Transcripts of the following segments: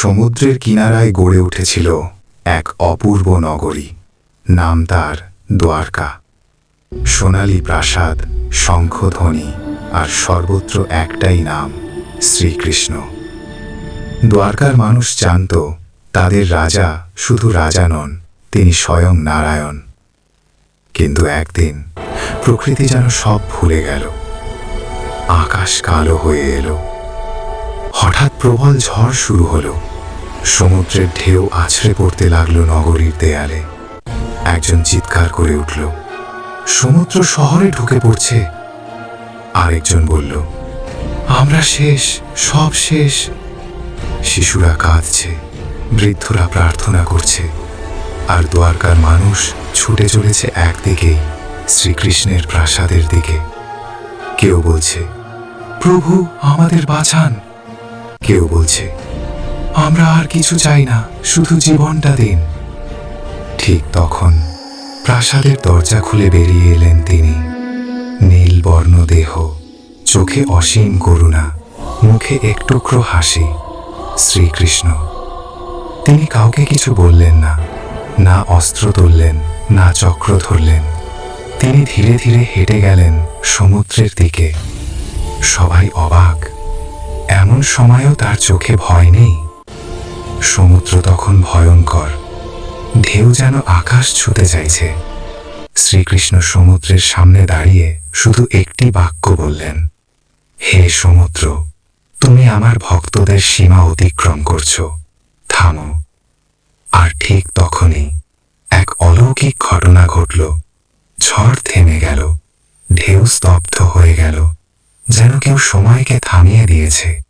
সমুদ্রের কিনারায় গড়ে উঠেছিল এক অপূর্ব নগরী। নাম তার দ্বারকা। সোনালী প্রাসাদ, শঙ্খধ্বনি আর সর্বত্র একটাই নাম, শ্রীকৃষ্ণ। দ্বারকার মানুষ জানত, তাদের রাজা শুধু রাজা নন, তিনি স্বয়ং নারায়ণ। কিন্তু একদিন প্রকৃতি যেন সব ভুলে গেল। আকাশ কালো হয়ে এলো। প্রবল ঝড় শুরু হলো। সমুদ্রের ঢেউ আছড়ে পড়তে লাগল নগরীর দেয়ালে। একজন চিৎকার করে উঠল, সমুদ্র শহরে ঢুকে পড়ছে। আরেকজন বলল, আমরা শেষ, সব শেষ। শিশুরা কাঁদছে, বৃদ্ধরা প্রার্থনা করছে, আর দ্বারকার মানুষ ছুটে চলেছে একদিকেই শ্রীকৃষ্ণের প্রাসাদের দিকে। কেউ বলছে, প্রভু আমাদের বাঁচান। কেউ বলছে, আমরা আর কিছু চাই না, শুধু জীবনটা দিন। ঠিক তখন প্রাসাদের দরজা খুলে বেরিয়ে এলেন তিনি। নীল বর্ণ দেহ, চোখে অসীম করুণা, মুখে একটুকরো হাসি, শ্রীকৃষ্ণ। তিনি কাউকে কিছু বললেন না না অস্ত্র তুললেন, না চক্র ধরলেন। তিনি ধীরে ধীরে হেঁটে গেলেন সমুদ্রের দিকে। সবাই অবাক। এমন সময়ও তার চোখে ভয় নেই। সমুদ্র তখন ভয়ঙ্কর। ঢেউ যেন আকাশ ছুতে চাইছে। শ্রীকৃষ্ণ সমুদ্রের সামনে দাঁড়িয়ে শুধু একটি বাক্য বললেন, হে সমুদ্র, তুমি আমার ভক্তদের সীমা অতিক্রম করছ। থামো। আর ঠিক তখনই এক অলৌকিক ঘটনা ঘটল। ঝড় থেমে গেল। ঢেউ স্তব্ধ হয়ে গেল। যেন কেউ সময়কে থামিয়ে দিয়েছে।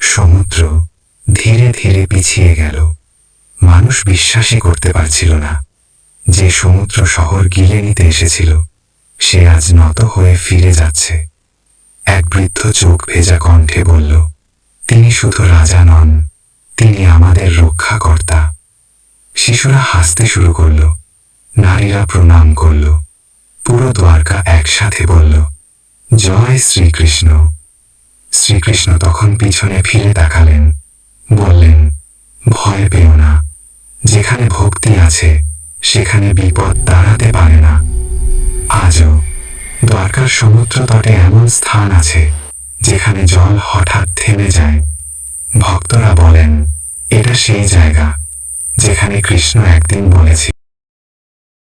সমুদ্র ধীরে ধীরে পিছিয়ে গেল। মানুষ বিশ্বাসই করতে পারছিল না যে সমুদ্র শহর গিলে নিতে এসেছিল। সে আজ নত হয়ে ফিরে যাচ্ছে। এক বৃদ্ধ চোখ ভেজা কণ্ঠে বলল, তিনি শুধু রাজা নন, তিনি আমাদের রক্ষাকর্তা। শিশুরা হাসতে শুরু করল, নারীরা প্রণাম করল, পুরো দ্বারকা একসাথে বলল জয় শ্রীকৃষ্ণ। শ্রীকৃষ্ণ তখন পিছনে ফিরে তাকালেন। বললেন, ভয় পেও না। যেখানে ভক্তি আছে, সেখানে বিপদ দাঁড়াতে পারে না। আজও দ্বারকার সমুদ্র তটে এমন স্থান আছে, যেখানে জল হঠাৎ থেমে যায়। ভক্তরা বলেন, এটা সেই জায়গা, যেখানে কৃষ্ণ একদিন বলেছে